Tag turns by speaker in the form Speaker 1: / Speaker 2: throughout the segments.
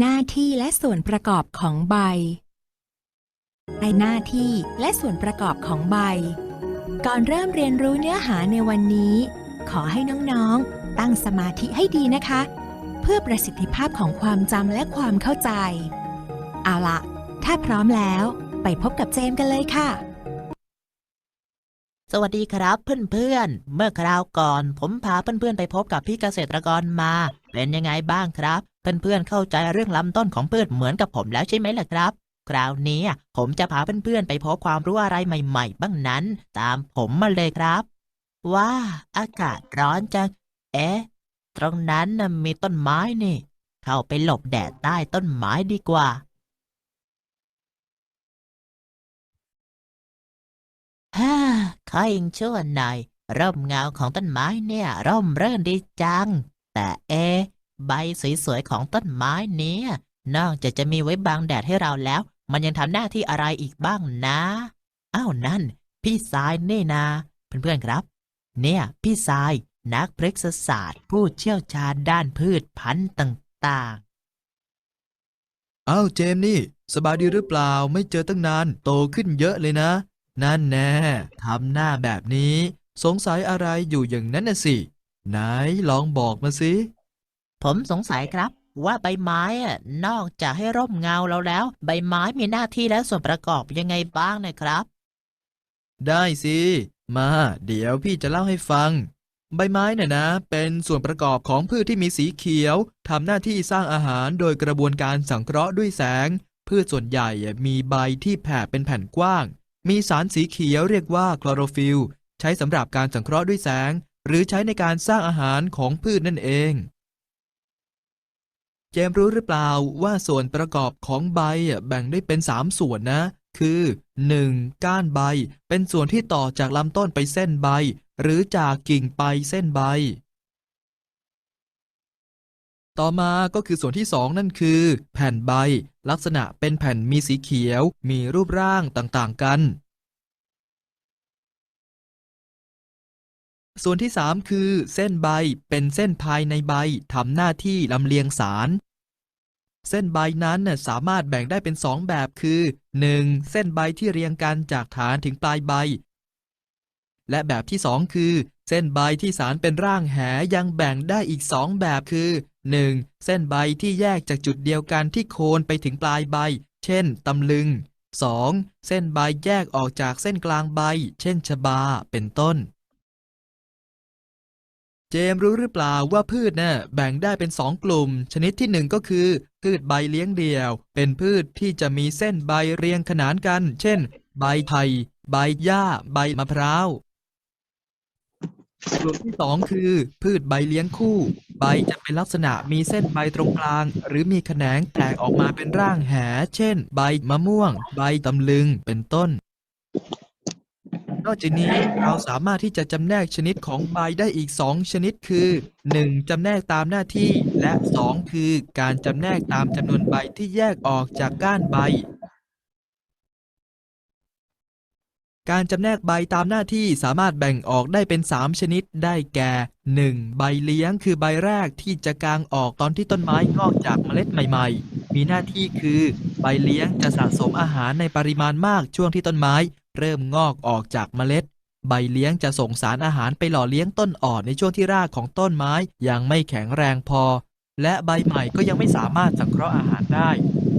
Speaker 1: หน้าที่และส่วนประกอบของใบในหน้าที่และส่วนประกอบของใบ ก่อนเริ่มเรียนรู้เนื้อหาในวันนี้ ขอให้น้องๆ ตั้งสมาธิให้ดีนะคะ เพื่อประสิทธิภาพของความจำและความเข้าใจ เอาละถ้าพร้อมแล้วไปพบกับเจมส์กันเลยค่ะ
Speaker 2: สวัสดีครับเพื่อนๆ เมื่อคราวก่อน ผมพาเพื่อนๆไปพบกับพี่เกษตรกรมา เป็นยังไงบ้างครับ เพื่อนๆเข้าใจเรื่องลำต้นของพืชเหมือนกับผมแล้วใช่ไหมล่ะครับ คราวนี้ผมจะพาเพื่อนๆไปพบความรู้อะไรใหม่ๆ บ้างนั้น ตามผมมาเลยครับว้าอากาศร้อนจัง เอ๊ะ ตรงนั้นมีต้นไม้นี่ เข้าไปหลบแดดใต้ต้นไม้ดีกว่าาข้ายังช่วหน่อย ร่มเงาของต้นไม้เนี่ย ร่มเรื่นดีจัง แต่เอ ใบสวยๆของต้นไม้เนี่ย นอกจากจะมีไว้บังแดดให้เราแล้ว มันยังทำหน้าที่อะไรอีกบ้างนะอ้าวนั่น พี่สายนี่นาเพื่อนๆครับ เนี่ย พี่สายนักพฤกษศาสตร์ ผู้เชี่ยวชาญด้านพืชพันธุ์ต่างๆ
Speaker 3: อ้าวเจมส์นี่ สบายดีหรือเปล่าไม่เจอตั้งนาน โตขึ้นเยอะเลยนะ นั่นแน่ทำหน้าแบบนี้ สงสัยอะไรอยู่อย่างนั้นน่ะสิ ไหนลองบอกมาสิ
Speaker 2: ผมสงสัยครับ ว่าใบไม้อะนอกจากให้ร่มเงาเราแล้ว ใบไม้มีหน้าที่และส่วนประกอบยังไงบ้างนะครับ
Speaker 3: ได้สิ มาเดี๋ยวพี่จะเล่าให้ฟัง ใบไม้น่ะนะ เป็นส่วนประกอบของพืชที่มีสีเขียวทำหน้าที่สร้างอาหารโดยกระบวนการสังเคราะห์ด้วยแสง พืชส่วนใหญ่มีใบที่แผ่เป็นแผ่นกว้าง มีสารสีเขียวเรียกว่าคลอโรฟิลใช้สำหรับการสังเคราะห์ด้วยแสง หรือใช้ในการสร้างอาหารของพืชนั่นเอง เจมรู้หรือเปล่าว่าส่วนประกอบของใบแบ่งได้เป็น 3 ส่วนนะ คือ 1. ก้านใบ เป็นส่วนที่ต่อจากลำต้นไปเส้นใบ หรือจากกิ่งไปเส้นใบ ต่อมาก็คือส่วนที่ 2 นั่นคือ แผ่นใบ ลักษณะเป็นแผ่นมีสีเขียว มีรูปร่างต่างๆกัน ส่วนที่ 3 คือ เส้นใบเป็นเส้นภายในใบทำหน้าที่ลำเลียงสาร เส้นใบนั้นสามารถแบ่งได้เป็น 2 แบบคือ 1. เส้นใบที่เรียงกันจากฐานถึงปลายใบ และแบบที่ 2 คือ เส้นใบที่สารเป็นร่างแหยังแบ่งได้อีก 2 แบบคือ 1. เส้นใบที่แยกจากจุดเดียวกันที่โคนไปถึงปลายใบ เช่น ตำลึง 2. เส้นใบแยกออกจากเส้นกลางใบ เช่น ชบา เป็นต้น เจมรู้หรือเปล่าว่าพืชน่ะแบ่งได้เป็นสองกลุ่ม ชนิดที่หนึ่งก็คือ พืชใบเลี้ยงเดี่ยว เป็นพืชที่จะมีเส้นใบเรียงขนานกัน เช่น ใบไผ่ใบหญ้า ใบมะพร้าว กลุ่มที่สองคือ พืชใบเลี้ยงคู่ ใบจะเป็นลักษณะมีเส้นใบตรงกลาง หรือมีแขนงแตกออกมาเป็นร่างแห เช่น ใบมะม่วง ใบตำลึงเป็นต้น นอกจากนี้เราสามารถที่จะจำแนกชนิดของใบได้อีก 2 ชนิดคือ 1. จำแนกตามหน้าที่ และ 2 คือ การจำแนกตามจำนวนใบที่แยกออกจากก้านใบ การจำแนกใบตามหน้าที่สามารถแบ่งออกได้เป็น 3 ชนิดได้แก่ 1. ใบเลี้ยงคือใบแรกที่จะกางออกตอนที่ต้นไม้งอกจากเมล็ดใหม่ ๆ มีหน้าที่คือ ใบเลี้ยงจะสะสมอาหารในปริมาณมากช่วงที่ต้นไม้ เริ่มงอกออกจากเมล็ด ใบเลี้ยงจะส่งสารอาหารไปหล่อเลี้ยงต้นอ่อนในช่วงที่รากของต้นไม้ยังไม่แข็งแรงพอ และใบใหม่ก็ยังไม่สามารถสังเคราะห์อาหารได้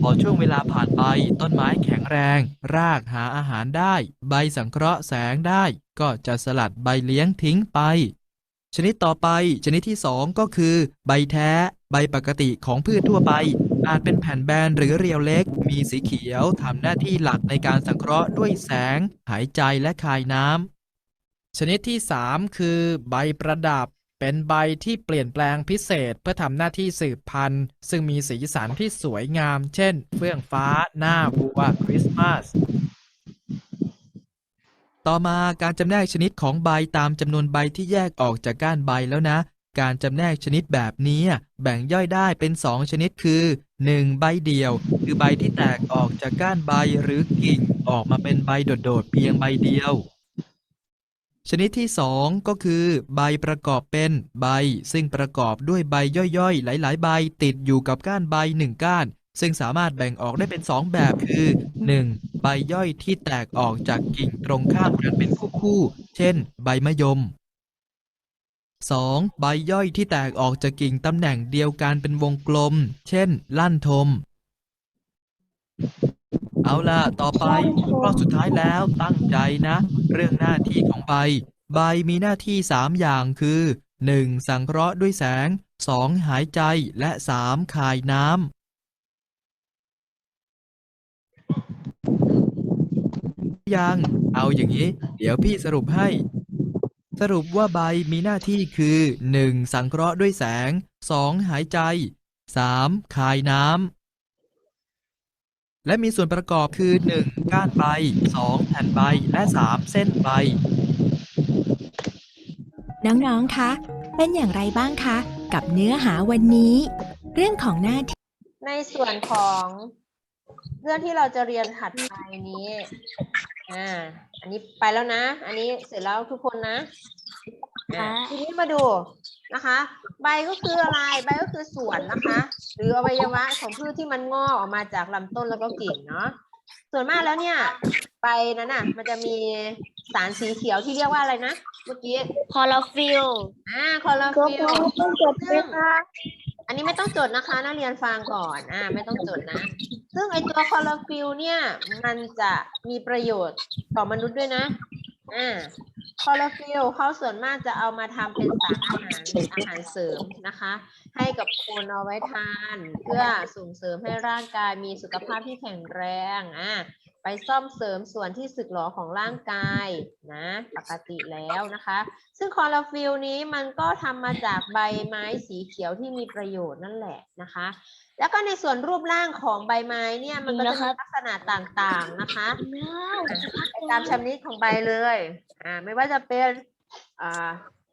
Speaker 3: พอช่วงเวลาผ่านไปต้นไม้แข็งแรง รากหาอาหารได้ ใบสังเคราะห์แสงได้ ก็จะสลัดใบเลี้ยงทิ้งไป ชนิดต่อไปชนิดที่ 2 ก็คือ ใบแท้ ใบปกติของพืชทั่วไป อาจเป็นแผ่นแบนหรือเรียวเล็ก มีสีเขียวทำหน้าที่หลักในการสังเคราะห์ด้วยแสง หายใจและคายน้ำ
Speaker 4: ชนิดที่ 3 คือ ใบประดับ เป็นใบที่เปลี่ยนแปลงพิเศษเพื่อทำหน้าที่สืบพันธุ์ ซึ่งมีสีสันที่สวยงาม เช่น เฟื่องฟ้า หน้าวัวคริสต์มาส
Speaker 3: ต่อมาการจำแนกชนิดของใบตามจำนวนใบที่แยกออกจากก้านใบแล้วนะ การจำแนกชนิดแบบนี้แบ่งย่อยได้เป็น 2 ชนิดคือ 1. ใบเดียว คือใบที่แตกออกจากก้านใบหรือกิ่งออกมาเป็นใบโดดๆเพียงใบเดียว ชนิดที่สองก็คือ ใบประกอบเป็นใบ ซึ่งประกอบด้วยใบย่อยๆ หลายๆ ใบติดอยู่กับก้านใบหนึ่งก้าน ซึ่งสามารถแบ่งออกได้เป็นสองแบบคือ 1. ใบย่อยที่แตกออกจากกิ่งตรงข้ามกันเป็นคู่ๆ เช่น ใบมะยม 2. ใบย่อยที่แตกออกจากกิ่งตำแหน่งเดียวกันเป็นวงกลม เช่น ลั่นทม เอาล่ะ ต่อไปข้อสุดท้ายแล้วตั้งใจนะ เรื่องหน้าที่ของใบ ใบมีหน้าที่ 3 อย่างคือ 1. สังเคราะห์ด้วยแสง 2. หายใจและ 3. คายน้ำยังเอาอย่างนี้ เดี๋ยวพี่สรุปให้ สรุปว่าใบมีหน้าที่คือ 1. สังเคราะห์ด้วยแสง 2. หายใจ 3. คายน้ำ และมีส่วนประกอบคือ 1. ก้านใบ 2. แผ่นใบ และ 3. เส้นใบ
Speaker 1: น้อง ๆ คะ เป็นอย่างไรบ้างคะ กับเนื้อหาวันนี้ เรื่องของหน้าที่
Speaker 5: ในส่วนของเรื่องที่เราจะเรียนถัดไปนี้ อ่า อันนี้ไปแล้วนะ อันนี้เสร็จแล้วทุกคนนะ อ่าทีนี้มาดู นะคะ ใบก็คืออะไรใบก็คือส่วนนะคะ หรืออวัยวะของพืชที่มันงอกออกมาจากลำต้นแล้วก็กิ่งเนาะส่วนมากแล้วเนี่ยใบนั้นน่ะ มันจะมีสารสีเขียวที่เรียกว่าอะไรนะเมื่อกี้
Speaker 6: คอลลาฟิล
Speaker 5: อ่าคลอโรฟิล
Speaker 6: ต้องจดไหมคะ
Speaker 5: อันนี้ไม่ต้องจดนะคะนักเรียนฟังก่อนอ่าไม่ต้องจดนะ ซึ่งไอตัวคลอโรฟิลเนี่ย มันจะมีประโยชน์ต่อมนุษย์ด้วยนะ อ่าคลอโรฟิลเขาส่วนมากจะเอามาทำเป็นสารอาหารอาหารเสริมนะคะ ให้กับคนเอาไว้ทาน เพื่อส่งเสริมให้ร่างกายมีสุขภาพที่แข็งแรงอ่า ไปซ่อมเสริมส่วนที่สึกหรอของร่างกายนะปกติแล้วนะคะ ซึ่งคลอโรฟิลนี้มันก็ทำมาจากใบไม้สีเขียวที่มีประโยชน์นั่นแหละนะคะ แล้วก็ในส่วนรูปร่างของใบไม้เนี่ยมันก็จะมีลักษณะต่างๆนะคะไปตามชนิดของใบเลยอ่าไม่ว่าจะเป็นอ่า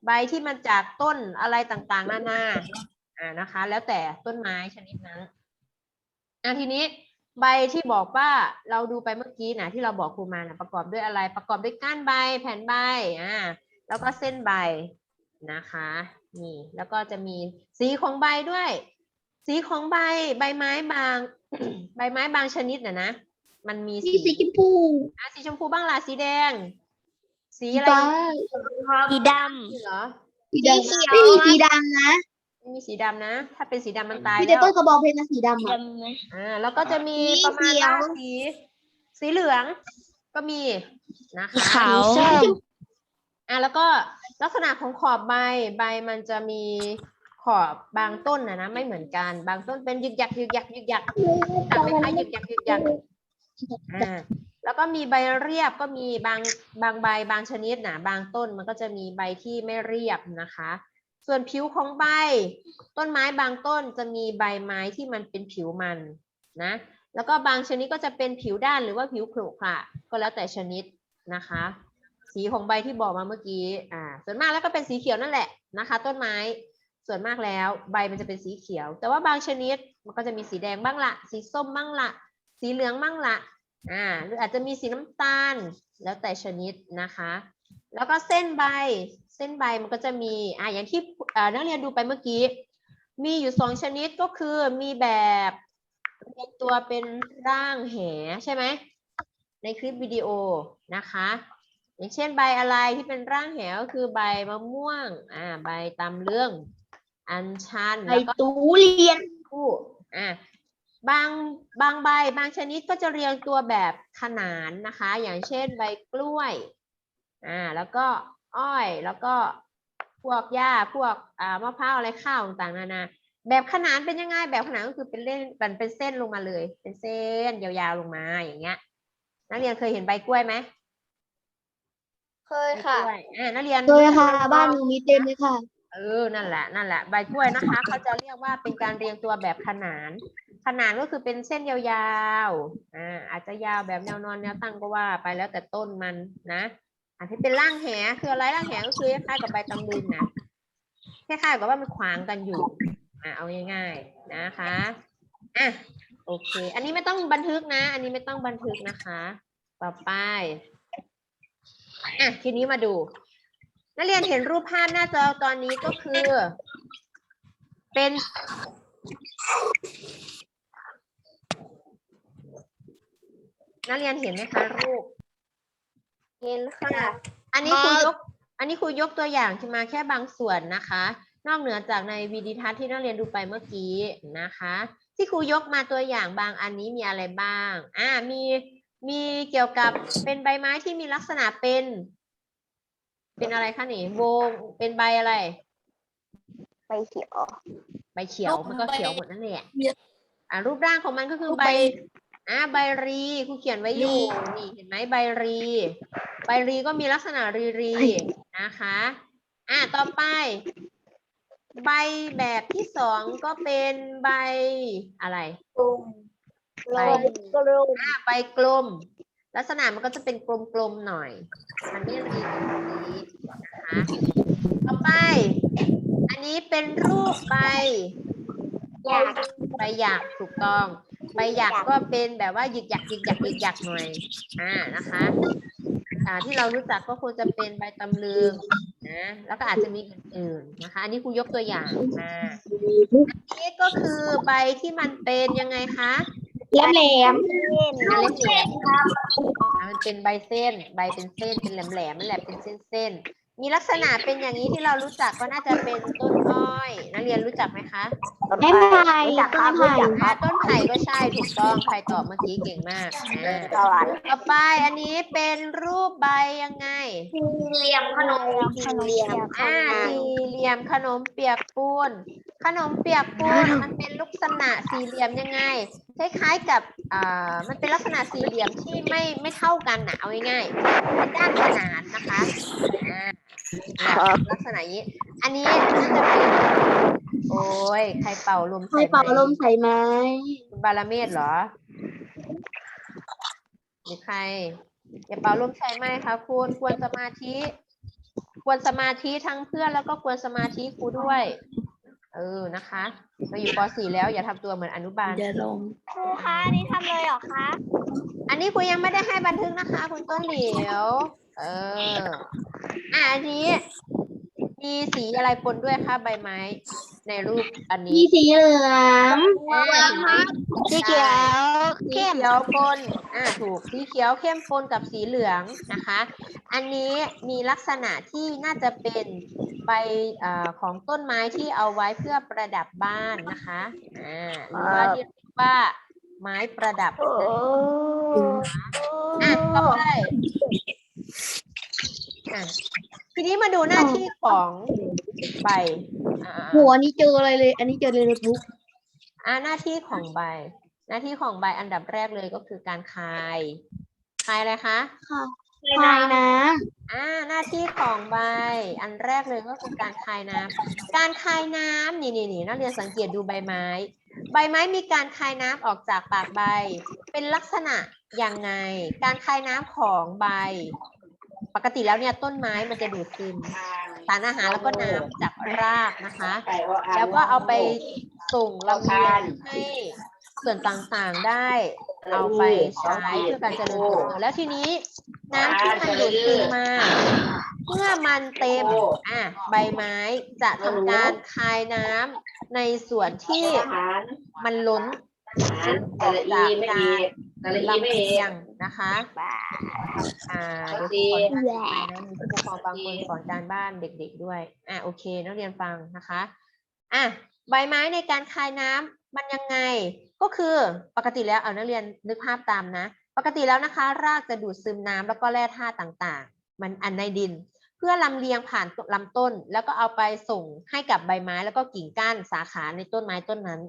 Speaker 5: ใบที่มันจากต้นอะไรต่างๆนานาอ่านะคะ แล้วแต่ต้นไม้ชนิดนั้นอ่าทีนี้ ใบที่บอกว่าเราดูไปเมื่อกี้นะที่เราบอกครูมานะประกอบด้วยอะไร ประกอบด้วยก้านใบแผ่นใบอ่าแล้วก็เส้นใบนะคะนี่แล้วก็จะมีสีของใบด้วย สีของใบใบไม้บาง ใบไม้บางชนิดนะนะมันมี
Speaker 6: มีสีชมพู
Speaker 5: อะสีชมพูบ้างล่ะสีแดง สีอะไร
Speaker 6: ฟ้า
Speaker 5: อี
Speaker 6: สีด
Speaker 5: นี่เหรอำ
Speaker 6: สีดำไม่มีสีดำนะ
Speaker 5: ไม่มีสีดำนะ ถ้าเป็นสีดำมันตาย
Speaker 6: มีแต่
Speaker 5: แล้ว
Speaker 6: ต้นกระบองเพชรนะสีดำอะ
Speaker 5: อ่าแล้วก็จะมี
Speaker 6: สี
Speaker 5: ประมาณ
Speaker 6: เขียว
Speaker 5: ว่าสี สีเหลืองก็มีนะคะ
Speaker 6: ขาว
Speaker 5: อะแล้วก็ลักษณะของขอบใบใบมันจะมีขอบบางต้นนะนะไม่เหมือนกัน บางต้นเป็นยึกยักยึกยักยึกยักต่างไหมคะยึกยักยึกยักอ่าแล้วก็มีใบเรียบก็มีบางบางใบบางชนิดนะบางต้นมันก็จะมีใบที่ไม่เรียบนะคะ ส่วนผิวของใบ ต้นไม้บางต้นจะมีใบไม้ที่มันเป็นผิวมันนะแล้วก็บางชนิดก็จะเป็นผิวด้านหรือว่าผิวขรุขระก็แล้วแต่ชนิดนะคะ สีของใบที่บอกมาเมื่อกี้อ่าส่วนมากแล้วก็เป็นสีเขียวนั่นแหละนะคะ ต้นไม้ส่วนมากแล้วใบมันจะเป็นสีเขียว แต่ว่าบางชนิดมันก็จะมีสีแดงบ้างละสีส้มบ้างละสีเหลืองบ้างละอ่าหรืออาจจะมีสีน้ำตาลแล้วแต่ชนิดนะคะ แล้วก็เส้นใบ ส้นใบมันก็จะมีอ่าอย่างที่อ่านักเรียนดูไปเมื่อกี้ มีอยู่สองชนิดก็คือมีแบบเป็นตัวเป็นร่างแหใช่ไหมในคลิปวิดีโอนะคะ อย่างเช่นใบอะไรที่เป็นร่างแหก็คือใบมะม่วงอ่าใบตำเรื่อง อัญชัน
Speaker 6: ไอ
Speaker 5: แล้วก็
Speaker 6: ตูเรียน
Speaker 5: คู่อะบางบางใบบางชนิดก็จะเรียงตัวแบบขนานนะคะ อย่างเช่นใบกล้วยอ่าแล้วก็ อ้อย แล้วก็พวกหญ้าพวกอ่ามะพร้าวอะไรข้าวต่างๆนานาแบบขนานเป็นยังไงแบบขนานก็คือเป็นเล่นเป็นเป็นเส้นลงมาเลย เป็นเส้นยาวๆลงมาอย่างเงี้ย นักเรียนเคยเห็นใบกล้วยไหม
Speaker 6: เคยค่ะ
Speaker 5: ใบกล้วยอ่านักเรียน
Speaker 6: เคยค่ะ บ้านหนูมีเต็มเลยค่ะ
Speaker 5: เออนั่นแหละนั่นแหละใบกล้วยนะคะเขาจะเรียกว่าเป็นการเรียงตัวแบบขนาน ขนานก็คือเป็นเส้นยาวๆอ่าอาจจะยาวแบบแนวนอนแนวตั้งก็ว่าไปแล้วแต่ต้นมันนะ อันที่เป็นร่างแหคืออะไรร่างแหก็คือคล้ายกับใบตำลึงนะคล้ายๆกับว่ามันขวางกันอยู่อ่าเอาง่ายๆนะคะอะโอเค อันนี้ไม่ต้องบันทึกนะ อันนี้ไม่ต้องบันทึกนะคะ ต่อไปอะทีนี้มาดู นักเรียนเห็นรูปภาพหน้าจอตอนนี้ก็คือ เป็น นักเรียนเห็นไหมคะรูป
Speaker 6: เห็นค่ะ
Speaker 5: อันนี้ครูยก อันนี้ครูยกตัวอย่างที่มาแค่บางส่วนนะคะ นอกเหนือจากในวิดีทัศน์ที่นักเรียนดูไปเมื่อกี้นะคะ ที่ครูยกมาตัวอย่างบางอันนี้มีอะไรบ้าง อ่า มี มีเกี่ยวกับเป็นใบไม้ที่มีลักษณะเป็น เป็นอะไรคะนี่วง เป็นใบอะไร
Speaker 6: ไปเขียว
Speaker 5: ใบเขียว มันก็เขียวหมดนั่นแหละอ่ารูปร่างของมันก็คือใบ อ่าใบรีครูเขียนไว้อยู่นี่เห็นไหมใบรี ใบรีก็มีลักษณะรีรีนะคะอ่าต่อไป ใบแบบที่สองก็เป็นใบอะไรใบ
Speaker 6: ก็เร็ว
Speaker 5: อ่าใบกลม ลักษณะมันก็จะเป็นกลมๆหน่อยมันไม่รีแบบนี้นะคะต่อไป อันนี้เป็นรูปใบ
Speaker 6: อยาก
Speaker 5: ใบหยักถูกต้อง ใบหยักก็เป็นแบบว่าหยึกหยักหยึกหยักหยึกหยักหน่อยอ่านะคะอ่าที่เรารู้จักก็คงจะเป็นใบตำลึงนะแล้วก็อาจจะมีอื่นๆนะคะ อันนี้ครูยกตัวอย่างมาอันนี้ก็คือใบที่มันเป็นยังไงคะ
Speaker 6: แหลมแหลม
Speaker 5: อ่าเล็กๆอ่ามันเป็นใบเส้น ใบเป็นเส้นเป็นแหลมๆนั่นแหละเป็นเส้นๆ มีลักษณะเป็นอย่างนี้ที่เรารู้จักก็น่าจะเป็นต้นอ้อย นักเรียนรู้จักไหมคะ
Speaker 6: ไม่ไผ่ต้นไผ่
Speaker 5: อ่าต้นไผ่ก็ใช่ถูกต้องใครตอบเมื่อกี้เก่งมากอ่า
Speaker 6: สวรรค์
Speaker 5: ต่อไปอันนี้เป็นรูปใบยังไง
Speaker 6: สี่เหลี่ยมขนมสี่เหลี่ยม
Speaker 5: อ่าสี่เหลี่ยมขนมเปียกปูน ขนมเปียกปูนมันเป็นลักษณะสี่เหลี่ยมยังไง คล้ายๆกับอ่ามันเป็นลักษณะสี่เหลี่ยมที่ไม่ไม่เท่ากันนะเอาง่ายๆเป็นด้านขนานนะคะอ่า เนี่ยลักษณะนี้ อันนี้น่าจะเป็นโอ้ยใครเป่าลม
Speaker 6: ใคร
Speaker 5: ใส่
Speaker 6: เป่า
Speaker 5: ไม้
Speaker 6: ลมใส่ไม้
Speaker 5: คุณบารเมศเหรอหรือใครอย่าเป่าลมใส่ไหมคะคุณควรสมาธิ ควรสมาธิทั้งเพื่อนแล้วก็ควรสมาธิครูด้วย เออนะคะเราอยู่ป .4 แล้วอย่าทำตัวเหมือนอนุบาล
Speaker 6: เดี๋ยวลม
Speaker 7: ครูคะอันนี่ทำเลยเหรอคะ
Speaker 5: อันนี้ครูยังไม่ได้ให้บันทึกนะคะ คุณต้นเหลียว เออ อะอันนี้มีสีอะไรปนด้วยคะใบไม้ ในรูปอัน
Speaker 6: มี
Speaker 5: นี้
Speaker 6: สีเหลือง
Speaker 5: อ่าสี
Speaker 6: สีเขียว
Speaker 5: สีเขียวปนอ่าถูกสีเขียวเข้มปนกับสีเหลืองนะคะ อันนี้มีลักษณะที่น่าจะเป็นใบเอ่อของต้นไม้ที่เอาไว้เพื่อประดับบ้านนะคะอ่าหรือว่าเรียกว่าไม้ประดับ
Speaker 6: โอ้
Speaker 5: อะต่อไป อะทีนี้มาดูหน้าที่ของใบอ่า
Speaker 6: หัวนี่เจออะไรเลย อันนี้เจอเลยโน้ตบุ๊ก
Speaker 5: อ่าหน้าที่ของใบ หน้าที่ของใบอันดับแรกเลยก็คือการคาย คายอะไรคะ
Speaker 6: คายน้
Speaker 5: อ่าหน้าที่ของใบ อันแรกเลยก็คือการคายน้ำการคายน้ำนี่นี่นี่นักเรียนสังเกตดูใบไม้ ใบไม้มีการคายน้ำออกจากปากใบ เป็นลักษณะยังไง การคายน้ำของใบ ปกติแล้วเนี่ยต้นไม้มันจะดูดซึมสารอาหารแล้วก็น้ำจากรากนะคะ แล้วก็เอาไปส่งลำเลียงให้ส่วนต่างๆได้เอาไปใช้เพื่อการเจริญเติบโตแล้วทีนี้น้ำที่มันดูดซึมมาเมื่อมันเต็มอะใบไม้จะทำการคายน้ำในส่วนที่มันล้นออกจากการ ลำเลียงนะคะอ่าเดี๋ยวครูขออนุญาตไปนะมีผู้ปกครองบางคนสอนการบ้านเด็ก ๆ ด้วย อะโอเคนักเรียนฟังนะคะ อะใบไม้ในการคายน้ำมันยังไง ก็คือปกติแล้วเอานักเรียนนึกภาพตามนะ ปกติแล้วนะคะ รากจะดูดซึมน้ำแล้วก็แร่ธาตุต่างๆ มันอันในดิน เพื่อลำเลียงผ่านลำต้น แล้วก็เอาไปส่งให้กับใบไม้แล้วก็กิ่งก้านสาขาในต้นไม้ต้นนั้น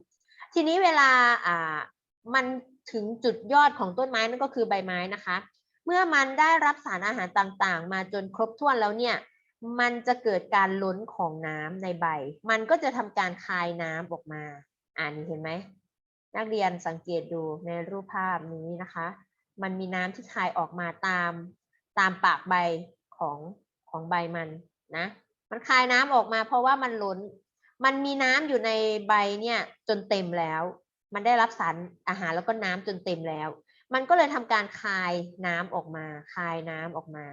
Speaker 5: ทีนี้เวลาอ่ามัน ถึงจุดยอดของต้นไม้นั่นก็คือใบไม้นะคะ เมื่อมันได้รับสารอาหารต่างๆ มาจนครบถ้วนแล้วเนี่ยมันจะเกิดการล้นของน้ำในใบ มันก็จะทำการคายน้ำออกมา อ่านเห็นไหม นักเรียนสังเกตดูในรูปภาพนี้นะคะ มันมีน้ำที่คายออกมาตาม ตามปากใบของของใบมันนะ มันคายน้ำออกมาเพราะว่ามันล้น มันมีน้ำอยู่ในใบเนี่ยจนเต็มแล้ว มันได้รับสารอาหารแล้วก็น้ำจนเต็มแล้ว มันก็เลยทำการคายน้ำออกมาคายน้ำออกมา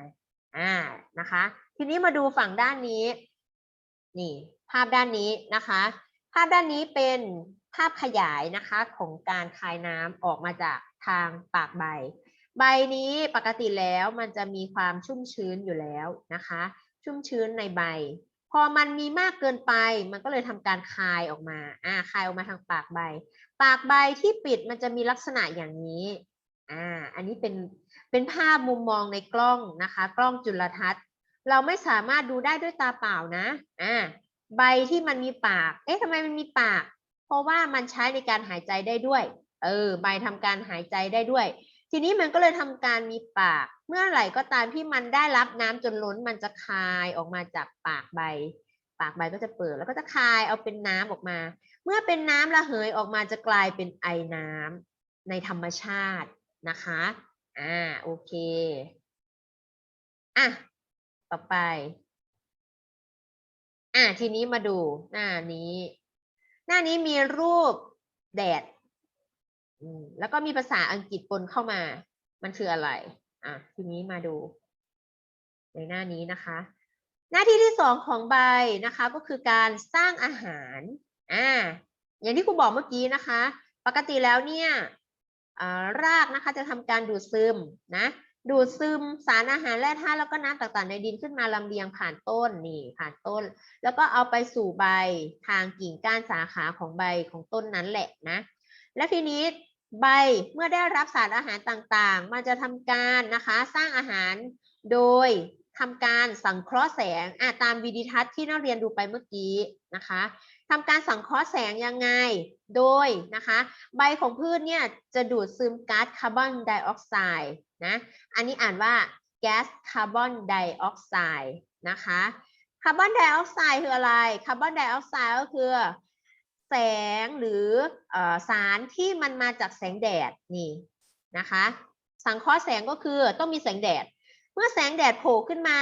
Speaker 5: อ่านะคะ ทีนี้มาดูฝั่งด้านนี้ นี่ ภาพด้านนี้นะคะ ภาพด้านนี้เป็นภาพขยายนะคะของการคายน้ำออกมาจากทางปากใบ ใบนี้ปกติแล้วมันจะมีความชุ่มชื้นอยู่แล้วนะคะ ชุ่มชื้นในใบ พอมันมีมากเกินไป มันก็เลยทำการคายออกมาอ่าคายออกมาทางปากใบ ปากใบที่ปิดมันจะมีลักษณะอย่างนี้ อ่า อันนี้เป็นเป็นภาพมุมมองในกล้องนะคะ กล้องจุลทรรศน์ เราไม่สามารถดูได้ด้วยตาเปล่านะ อ่า ใบที่มันมีปาก เอ๊ะทำไมมันมีปาก เพราะว่ามันใช้ในการหายใจได้ด้วย เออ ใบทำการหายใจได้ด้วย ทีนี้มันก็เลยทำการมีปาก เมื่อไหร่ก็ตามที่มันได้รับน้ำจนล้น มันจะคายออกมาจากปากใบ ปากใบก็จะเปิดแล้วก็จะคายเอาเป็นน้ำออกมา เมื่อเป็นน้ำระเหยออกมาจะกลายเป็นไอน้ำในธรรมชาตินะคะ อ่า โอเค อะ ต่อไป อะ ทีนี้มาดูหน้านี้ หน้านี้มีรูปแดดอืมแล้วก็มีภาษาอังกฤษปนเข้ามา มันคืออะไร อะ ทีนี้มาดู ในหน้านี้นะคะ หน้าที่ที่สองของใบนะคะ ก็คือการสร้างอาหาร อ่าอย่างที่ครูบอกเมื่อกี้นะคะ ปกติแล้วเนี่ยรากนะคะจะทำการดูดซึมนะดูดซึมสารอาหารแร่ธาตุแล้วก็น้ำต่างๆ ในดินขึ้นมาลำเลียงผ่านต้นนี่ผ่านต้น แล้วก็เอาไปสู่ใบทางกิ่งก้านสาขาของใบของต้นนั้นแหละนะ และทีนี้ใบเมื่อได้รับสารอาหารต่างๆ มันจะทำการนะคะสร้างอาหารโดยทำการสังเคราะห์แสงอะตามวิดีทัศน์ที่นักเรียนดูไปเมื่อกี้นะคะ ทำการสังเคราะห์แสงยังไง โดยนะคะ ใบของพืชเนี่ยจะดูดซึมก๊าซคาร์บอนไดออกไซด์นะ อันนี้อ่านว่าแก๊สคาร์บอนไดออกไซด์นะคะ คาร์บอนไดออกไซด์คืออะไร คาร์บอนไดออกไซด์ก็คือแสงหรืออสารที่มันมาจากแสงแดดนี่นะคะ สังเคราะห์แสงก็คือต้องมีแสงแดด เมื่อแสงแดดโผล่ขึ้นมา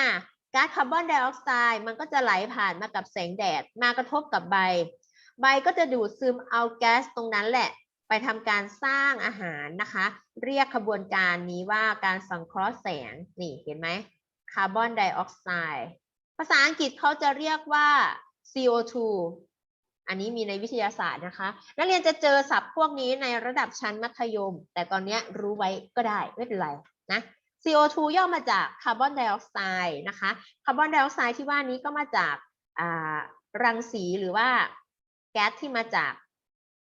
Speaker 5: ก๊าซคาร์บอนไดออกไซด์มันก็จะไหลผ่านมากับแสงแดด มากระทบกับใบ ใบก็จะดูดซึมเอาแก๊สตรงนั้นแหละ ไปทำการสร้างอาหารนะคะ เรียกขบวนการนี้ว่าการสังเคราะห์แสง นี่เห็นไหมคาร์บอนไดออกไซด์ภาษาอังกฤษเขาจะเรียกว่า CO2 อันนี้มีในวิทยาศาสตร์นะคะ นักเรียนจะเจอศัพท์พวกนี้ในระดับชั้นมัธยม แต่ตอนนี้รู้ไว้ก็ได้ไม่เป็นไรนะ CO2 ย่อมาจากคาร์บอนไดออกไซด์นะคะคาร์บอนไดออกไซด์ที่ว่านี้ก็มาจากรังสีหรือว่าแก๊สที่มาจาก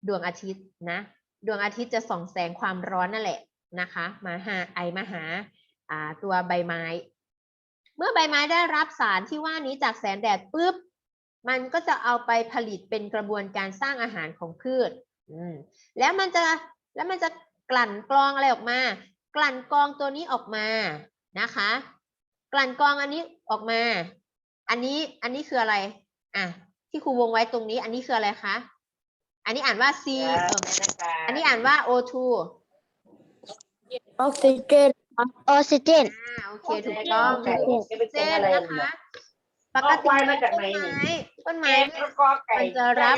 Speaker 5: ดวงอาทิตย์นะดวงอาทิตย์จะส่องแสงความร้อนนั่นแหละนะคะมาหาไอมาหาตัวใบไม้ เมื่อใบไม้ได้รับสารที่ว่านี้จากแสงแดดปุ๊บมันก็จะเอาไปผลิตเป็นกระบวนการสร้างอาหารของพืชแล้วมันจะแล้วมันจะกลั่นกรองอะไรออกมา กลั่นกรองตัวนี้ออกมานะคะ กลั่นกรองอันนี้ออกมา อันนี้อันนี้คืออะไรอะที่ครูวงไว้ตรงนี้ อันนี้คืออะไรคะอันนี้อ่านว่า C เอออันนี้อ่านว่า O2
Speaker 6: ออกซิเจนออกซิเจน
Speaker 5: อ่าโอเคถูกต้องออกซิเจนนะคะ ปกติแล้วต้นไม้ต้นไม้เนี่ยมันจะรับ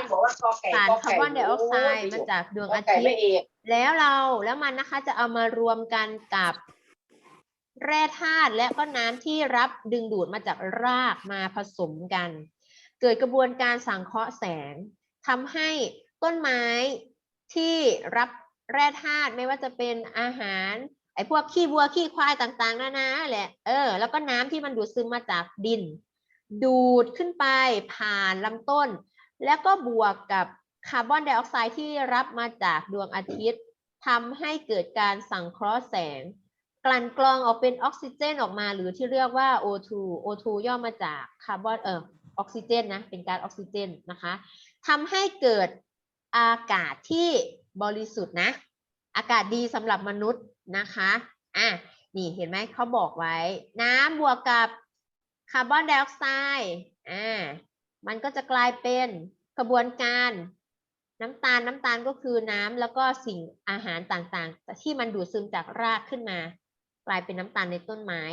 Speaker 5: สารคาร์บอนไดออกไซด์มาจากดวงอาทิตย์แล้วเราแล้วมันนะคะจะเอามารวมกันกับแร่ธาตุและก็น้ำที่รับดึงดูดมาจากรากมาผสมกัน เกิดกระบวนการสังเคราะห์แสงทำให้ต้นไม้ที่รับแร่ธาตุไม่ว่าจะเป็นอาหารไอ้พวกขี้วัวขี้ควายต่างๆนานาแหละเออแล้วก็น้ำที่มันดูดซึมมาจากดิน ดูดขึ้นไปผ่านลำต้น แล้วก็บวกกับคาร์บอนไดออกไซด์ที่รับมาจากดวงอาทิตย์ทำให้เกิดการสังเคราะห์แสง กลั่นกรองออกเป็นออกซิเจนออกมา หรือที่เรียกว่า O2 O2 ย่อมาจากคาร์บอนเออออกซิเจนนะเป็นกาซออกซิเจนนะคะทำให้เกิดอากาศที่บริสุทธิ์นะ อากาศดีสำหรับมนุษย์นะคะอะนี่เห็นไหมเขาบอกไว้ น้ำบวกกับ คาร์บอนไดออกไซด์อ่ามันก็จะกลายเป็นกระบวนการน้ำตาลน้ำตาลก็คือน้ำแล้วก็สิ่งอาหารต่างๆ ที่มันดูดซึมจากรากขึ้นมา กลายเป็นน้ำตาลในต้นไม้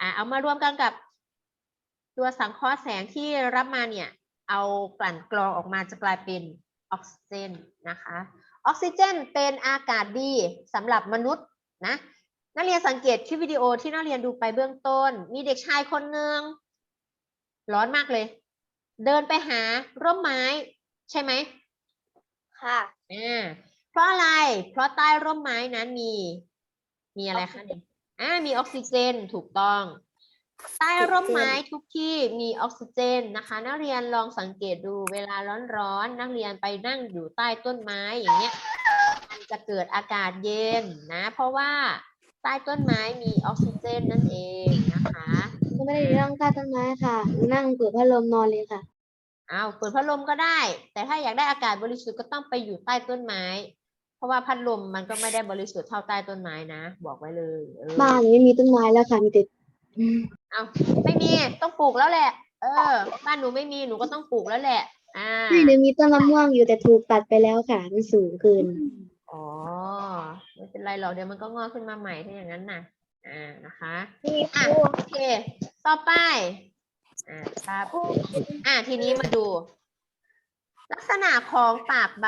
Speaker 5: อ่าเอามารวมกันกับ ตัวสังเคราะห์แสงที่รับมาเนี่ย เอากลั่นกรองออกมาจะกลายเป็นออกซิเจนนะคะ ออกซิเจนเป็นอากาศดีสำหรับมนุษย์นะนักเรียนสังเกตคลิปวิดีโอที่นักเรียนดูไปเบื้องต้น มีเด็กชายคนหนึ่ง ร้อนมากเลย เดินไปหาร่มไม้ ใช่ไหม
Speaker 7: ค่ะ
Speaker 5: อ่าเพราะอะไร เพราะใต้ร่มไม้นั้นมี มีอะไรคะเนี่ยอ่ามีออกซิเจนถูกต้อง ใต้ร่มไม้ทุกที่มีออกซิเจนนะคะ นักเรียนลองสังเกตดูเวลาร้อนๆนักเรียนไปนั่งอยู่ใต้ต้นไม้อย่างเงี้ยมันจะเกิดอากาศเย็นนะ เพราะว่าใต้ต้นไม้มีออกซิเจนนั่นเองนะคะ
Speaker 6: ก็ไม่ได้นั่งใต้ต้นไม้ค่ะ นั่งเปิดพัดลมนอนเลยค่ะ
Speaker 5: อ้าวเปิดพัดลมก็ได้ แต่ถ้าอยากได้อากาศบริสุทธิ์ก็ต้องไปอยู่ใต้ต้นไม้ เพราะว่าพัดลมมันก็ไม่ได้บริสุทธิ์เท่าใต้ต้นไม้นะ บอกไว้เลยเออ
Speaker 6: บ้านไม่มีต้นไม้แล้วค่ะมีแต่
Speaker 5: เอาไม่มีต้องปลูกแล้วแหละ เออ บ้านหนูไม่มีหนูก็ต้องปลูกแล้วแหละ อ่า
Speaker 6: ไม่เดี๋ยวมีต้นมะม่วงอยู่แต่ถูกตัดไปแล้วค่ะมันสูงเกิน
Speaker 5: อ๋อไม่เป็นไรหรอกเดี๋ยวมันก็งอกขึ้นมาใหม่ถ้าอย่างนั้นน่ะ อ่านะคะ
Speaker 7: มี
Speaker 5: อะโอเค ต่อไปอ่าครับอะทีนี้มาดู ลักษณะของปากใบ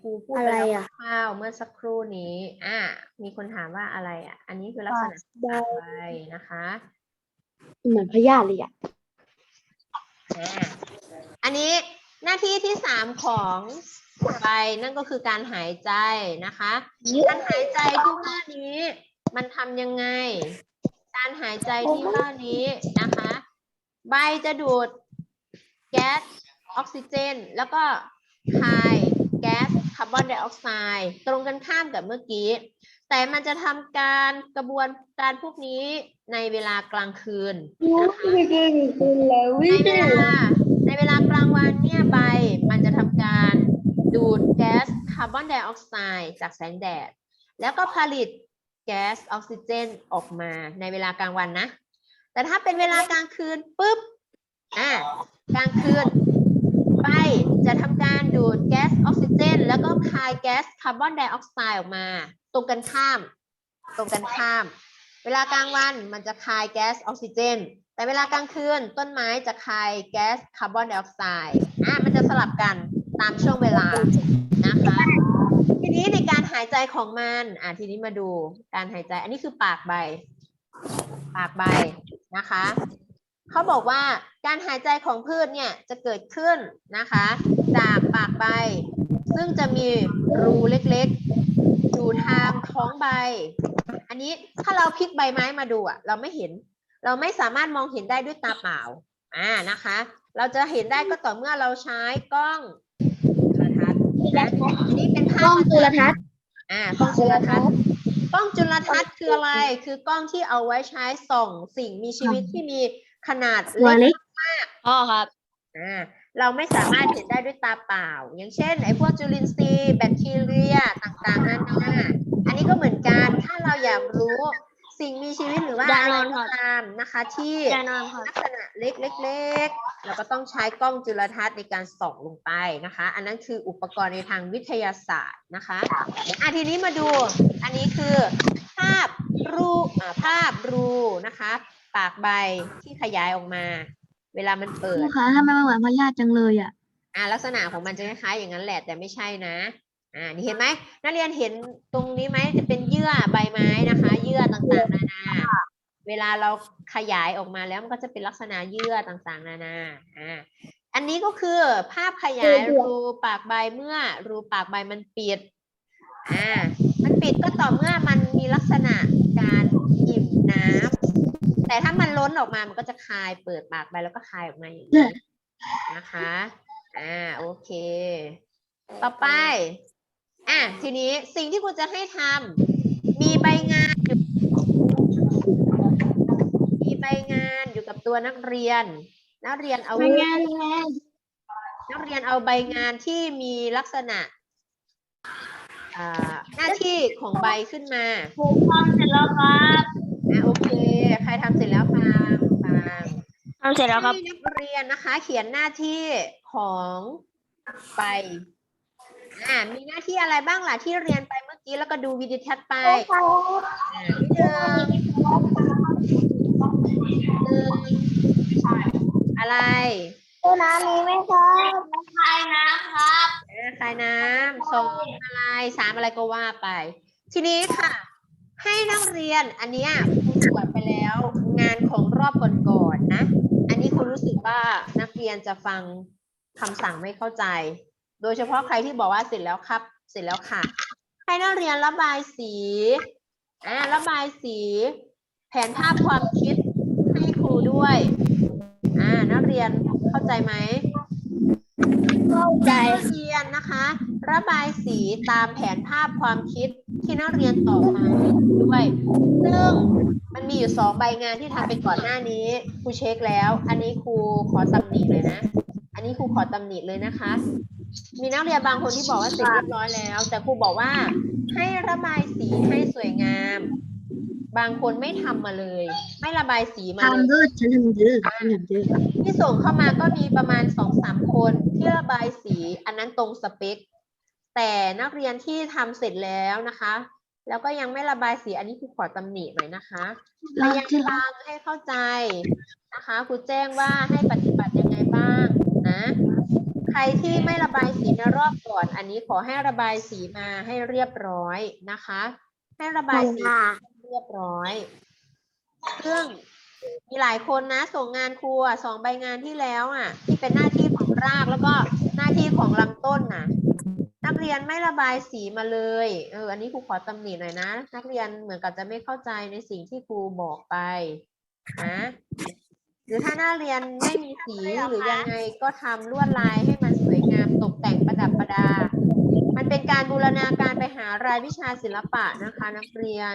Speaker 5: ครูพูดไป
Speaker 6: อะไร
Speaker 5: แล้ว
Speaker 6: อะ
Speaker 5: คร่าวๆเมื่อสักครู่นี้ อะมีคนถามว่าอะไรอะ อันนี้คือลักษณะของปากใบนะคะ
Speaker 6: เหมือนพยาธิเลยอะ
Speaker 5: อ่าอันนี้หน้าที่ที่สามของใบนั่นก็คือการหายใจนะคะ การหายใจที่ว่านี้ มันทำยังไง การหายใจที่ว่านี้นะคะ ใบจะดูดแก๊สออกซิเจน แล้วก็คายแก๊สคาร์บอนไดออกไซด์ตรงกันข้ามกับเมื่อกี้ แต่มันจะทำการกระบวนการพวกนี้ในเวลากลางคืนนะคะในเวลาในเวลากลางวันเนี่ยใบมันจะทำการดูดแก๊สคาร์บอนไดออกไซด์จากแสงแดด แล้วก็ผลิต แก๊สออกซิเจนออกมาในเวลากลางวันนะ แต่ถ้าเป็นเวลากลางคืนปุ๊บ อ่ากลางคืนใบจะทำการดูดแก๊สออกซิเจน แล้วก็คายแก๊สคาร์บอนไดออกไซด์ออกมา ตรงกันข้าม ตรงกันข้าม เวลากลางวันมันจะคายแก๊สออกซิเจน แต่เวลากลางคืนต้นไม้จะคายแก๊สคาร์บอนไดออกไซด์ อะมันจะสลับกันตามช่วงเวลานะคะ ทีนี้ในการหายใจของมัน อะทีนี้มาดูการหายใจ อันนี้คือปากใบ ปากใบนะคะเขาบอกว่าการหายใจของพืชเนี่ยจะเกิดขึ้นนะคะ จากปากใบ ซึ่งจะมีรูเล็กๆ อยู่ทางท้องใบ อันนี้ถ้าเราพลิกใบไม้มาดูอะเราไม่เห็น เราไม่สามารถมองเห็นได้ด้วยตาเปล่าอ่านะคะ เราจะเห็นได้ก็ต่อเมื่อเราใช้กล้องจุลทรรศน์
Speaker 6: กล้องจุลทรรศน์
Speaker 5: อ่ากล้องจุลทรรศน์กล้องจุลทรรศน์คืออะไร คือกล้องที่เอาไว้ใช้ส่องสิ่งมีชีวิตที่มีขนาด
Speaker 6: ตัวเล็
Speaker 5: เล็
Speaker 6: ก
Speaker 5: กพ่อครับอ่าเราไม่สามารถเห็นได้ด้วยตาเปล่า อย่างเช่นไอ้พวกจุลินทรีย์แบคทีเรีย ต่างๆนานาอันนี้ก็เหมือนกัน ถ้าเราอยากรู้ สิ่งมีชีวิตหรือว่า
Speaker 7: แน่
Speaker 5: อะไร
Speaker 7: นอน
Speaker 5: ก็
Speaker 7: ครับ
Speaker 5: ตามนะคะที่
Speaker 7: แน่นอนค่ะ
Speaker 5: ลักษณะเล็กๆๆเราก็ต้องใช้กล้องจุลทรรศน์ในการส่องลงไปนะคะ อันนั้นคืออุปกรณ์ในทางวิทยาศาสตร์นะคะอะทีนี้มาดูอันนี้คือ ภาพรูอ่าภาพรูนะคะ ปากใบที่ขยายออกมา เวลามันเปิด
Speaker 6: คะทำไมมันเหมือนพยาธิจังเลยอะ
Speaker 5: อ่าลักษณะของมันจะคล้ายๆอย่างนั้นแหละแต่ไม่ใช่นะอ่านี่เห็นไหมนักเรียนเห็นตรงนี้ไหมจะเป็นเยื่อใบไม้นะคะเยื่ อต่างๆ นานา เวลาเราขยายออกมาแล้วมันก็จะเป็นลักษณะเยื่อต่างๆ นานาอ่าอันนี้ก็คือภาพขยายรูปากใบเมื่อรูปากใบมันปิดอ่ามันปิดก็ต่อเมื่อมันมีลักษณะการอิ่มน้ำแต่ถ้ามันล้นออกมามันก็จะคายเปิดปากใบแล้วก็คายออกมาอย่างนี้นะคะอ่าโอเค ต่อไปอะทีนี้สิ่งที่ครูจะให้ทำมีใบงาน อยู่มีใบงานอยู่กับตัวนักเรียน นักเรียนเอา
Speaker 6: ใบงานงาน
Speaker 5: นักเรียนเอาใบงานที่มีลักษณะอ่าหน้าที่ของใบขึ้นมา
Speaker 7: ผมทำเสร็จแล้วครับ
Speaker 5: อะโอเค ใครทำเสร็จแล้วฟังฟัง
Speaker 7: ทำเสร็จแล้วครับ
Speaker 5: ให้นักเรียนนะคะ เขียนหน้าที่ของใบอ่ามีหน้าที่อะไรบ้างล่ะที่เรียนไปเมื่อกี้แล้วก็ดูวิดีโอทัศน์ไปอ่าที่หนึ่งหนึ่ง อะไร
Speaker 7: ตู้น้ำมีไหมครับใครนะครับ
Speaker 5: อ่าคลายน้ำสองอะไรสามอะไรก็ว่าไป ทีนี้ค่ะ ให้นักเรียนอันเนี้ยครูตรวจไปแล้วงานของรอบก่อนๆนะ อันนี้ครูรู้สึกว่านักเรียนจะฟังคำสั่งไม่เข้าใจ โดยเฉพาะใครที่บอกว่าเสร็จแล้วครับ เสร็จแล้วค่ะ ให้นักเรียนระบายสีอ่าระบายสี แผนภาพความคิดให้ครูด้วยอ่านักเรียนเข้าใจไหม
Speaker 7: เข้าใจ
Speaker 5: นักเรียนนะคะ ระบายสีตามแผนภาพความคิดที่นักเรียนตอบมาด้วย ซึ่งมันมีอยู่สองใบงานที่ทำไปก่อนหน้านี้ครูเช็คแล้ว อันนี้ครูขอตำหนิเลยนะ อันนี้ครูขอตำหนิเลยนะคะ มีนักเรียนบางคนที่บอกว่าเสร็จเรียบร้อยแล้ว แต่ครูบอกว่าให้ระบายสีให้สวยงาม บางคนไม่ทำมาเลย ไม่ระบายสีมาเลย
Speaker 6: ทำดื้อฉันทำดื้อฉันทำดื้อ
Speaker 5: ที่ส่งเข้ามาก็มีประมาณสองสามคนที่ระบายสี อันนั้นตรงสเปค แต่นักเรียนที่ทำเสร็จแล้วนะคะ แล้วก็ยังไม่ระบายสีอันนี้คือขอตำหนิหน่อยนะคะพยายามฟังให้เข้าใจนะคะครูแจ้งว่าให้ปฏิบัติยังไงบ้างนะใครที่ไม่ระบายสีในรอบก่อน อันนี้ขอให้ระบายสีมาให้เรียบร้อยนะคะ ให้ระบายสี เรียบร้อย ซึ่งมีหลายคนนะส่งงานครูอะสองใบงานที่แล้วอะ ที่เป็นหน้าที่ของรากแล้วก็หน้าที่ของลำต้นน่ะนักเรียนไม่ระบายสีมาเลยเอออันนี้ครูขอตำหนิหน่อยนะ นักเรียนเหมือนกับจะไม่เข้าใจในสิ่งที่ครูบอกไปนะหรือถ้าหน้าเรียนไม่มีสีหรือยังไงก็ทำลวดลายให้มันสวยงามตกแต่งประดับประดา มันเป็นการบูรณาการไปหารายวิชาศิลปะนะคะ นักเรียน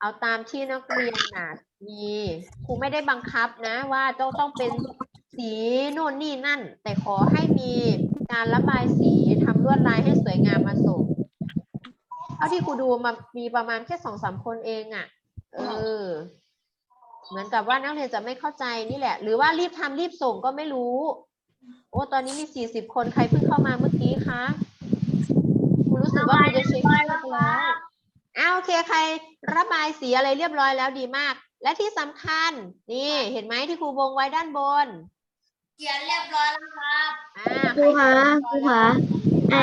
Speaker 5: เอาตามที่นักเรียนนะมีครูไม่ได้บังคับนะว่าต้องต้องเป็นสีโน่นนี่นั่น แต่ขอให้มีการระบายสีทำลวดลายให้สวยงามมาส่งเท่าที่ครูดูมามีประมาณแค่สองสามคนเองอะ่ะ เออ เหมือนกับว่านักเรียนจะไม่เข้าใจนี่แหละ หรือว่ารีบทำรีบส่งก็ไม่รู้ โอ้ตอนนี้มีสี่สิบคนใครเพิ่งเข้ามาเมื่อกี้คะคุณรู้สึกว่าคุณจะเช็คชื่อแล้วอ้าวโอเคใครระบายสีอะไรเรียบร้อยแล้วดีมาก และที่สำคัญ นี่เห็นไหมที่ครูวงไว้ด้านบน
Speaker 7: เขียนเรียบร้อยแล้วครับ
Speaker 5: อ่า
Speaker 6: ครูคะครูคะไอ